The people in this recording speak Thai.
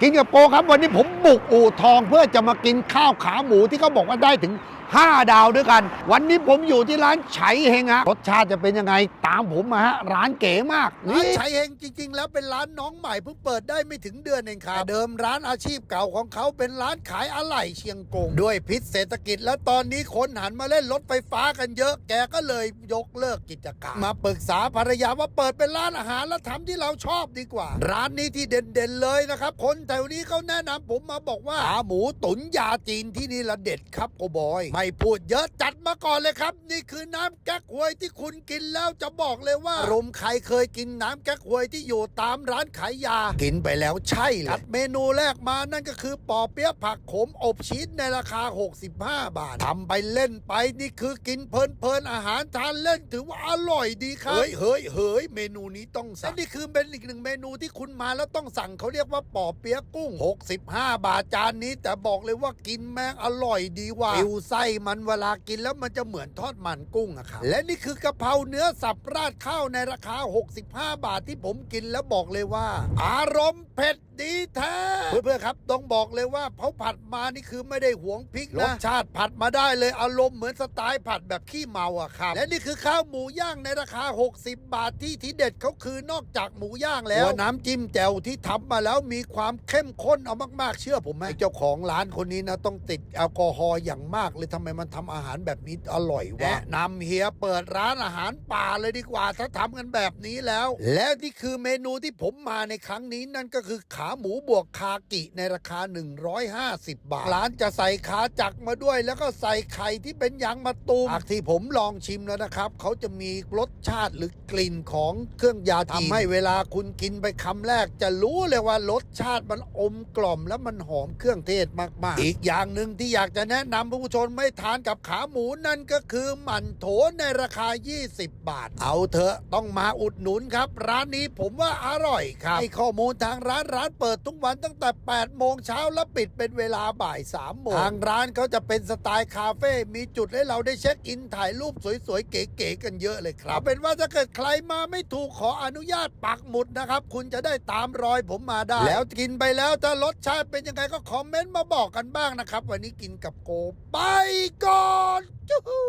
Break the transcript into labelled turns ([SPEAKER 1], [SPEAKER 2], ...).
[SPEAKER 1] กินกับโกครับวันนี้ผมบุกอู่ทองเพื่อจะมากินข้าวขาหมูที่เขาบอกว่าได้ถึง 5 ดาวด้วยกัน วันนี้ผมอยู่ที่ร้านไฉเฮงฮะรสชาติจะเป็นยังไงตามผมมาฮะร้านเก๋มาก
[SPEAKER 2] ร้าน
[SPEAKER 1] นี่
[SPEAKER 2] ชัยเฮงจริง ๆ แล้วเป็นร้านน้องใหม่เพิ่งเปิดได้ไม่ถึงเดือนเองครับแต่เดิมร้านอาชีพเก่าของเขาเป็นร้านขายอะไหล่เชียงกง ด้วยพิษเศรษฐกิจ แล้วตอนนี้คนหันมาเล่นรถไฟฟ้ากันเยอะ แกก็เลยยกเลิกกิจการ มาปรึกษาภรรยาว่าเปิดเป็นร้านอาหารแล้วทำที่เราชอบดีกว่า ร้านนี้ที่เด่นๆเลยนะครับ คนแถวนี้เขาแนะนำผมมาบอกว่าขาหมูตุ๋นยาจีนที่นี่ละเด็ดครับโกบอยไม่พูดเยอะจัดมาก่อนเลยครับ นี่คือน้ำแก๊กฮวยที่คุณกินแล้วจะบอกเลยว่ารมใครเคยกินน้ำแก๊กฮวยที่อยู่ตามร้านขายยา กินไปแล้วใช่เลยจัดเมนูแรกมานั่นก็คือปอเปี๊ยะผักขมอบชีสในราคา 65 บาททำไปเล่นไปนี่คือกินเพลินๆอาหารทานเล่นถือว่าอร่อยดีครับเฮ้ยเฮ้ยเฮ้ยเมนูนี้ต้องสั่งและนี่คือเป็นอีกหนึ่งเมนูที่คุณมาแล้วต้องสั่งเขาเรียกว่าปอเปี๊ยะกุ้ง 65 บาทจานนี้ แต่บอกเลยว่ากินแม่งอร่อยดีว่ะฟิวไส้มันเวลากินแล้วมันจะเหมือนทอดมันกุ้งอะครับและนี่คือกะเพราเนื้อสับราดข้าวในราคา 65 บาทที่ผมกินแล้วบอกเลยว่า อารมณ์เผ็ดดีแท้เพื่อนๆครับต้องบอกเลยว่าเขาผัดมานี่คือไม่ได้หวงพริกนะรสชาติผัดมาได้เลยอารมณ์เหมือนสไตล์ผัดแบบขี้เมาอะครับและนี่คือข้าวหมูย่างในราคา 60 บาทที่ทีเด็ดเขาคือนอกจากหมูย่างแล้วน้ำจิ้มแจ่วที่ทำมาแล้วมีความเข้มข้นเอามากๆเชื่อผมไหมเจ้าของร้านคนนี้นะต้องติดแอลกอฮอล์อย่างมากเลยทำไมมันทำอาหารแบบนี้อร่อยวะแนะนำเฮียเปิดร้านอาหารป่าเลยดีกว่าถ้าทำกันแบบนี้แล้ว แล้วนี่คือเมนูที่ผมมาในครั้งนี้นั่นก็คือขาหมูบวกคากิในราคา 150 บาท ร้านจะใส่ขาจักรมาด้วย แล้วก็ใส่ไข่ที่เป็นยางมะตูมจากที่ผมลองชิมแล้วนะครับ เขาจะมีรสชาติหรือกลิ่นของเครื่องยาจีนทำให้เวลาคุณกินไปคำแรก จะรู้เลยว่ารสชาติมันอมกล่อมแล้วมันหอมเครื่องเทศมากๆ อีกอย่างหนึ่งที่อยากจะแนะนำผู้ชมไม่ทานกับขาหมูนั่นก็คือหมันโถในราคา 20 บาท เอาเถอะต้องมาอุดหนุนครับ ร้านนี้ผมว่าอร่อยครับให้ข้อมูลทางร้านร้านเปิดทุกวันตั้งแต่ 8 โมงเช้าและปิดเป็นเวลาบ่าย 3 โมง ทางร้านเขาจะเป็นสไตล์คาเฟ่มีจุดให้เราได้เช็คอินถ่ายรูปสวยๆ เก๋ๆกันเยอะเลยครับเอาเป็นว่าถ้าเกิดใครมาไม่ถูกขออนุญาตปักหมุดนะครับ คุณจะได้ตามรอยผมมาได้ แล้วกินไปแล้วถ้ารสชาติเป็นยังไงก็คอมเมนต์มาบอกกันบ้างนะครับ วันนี้กินกับโกไปก่อนจู้ฮู้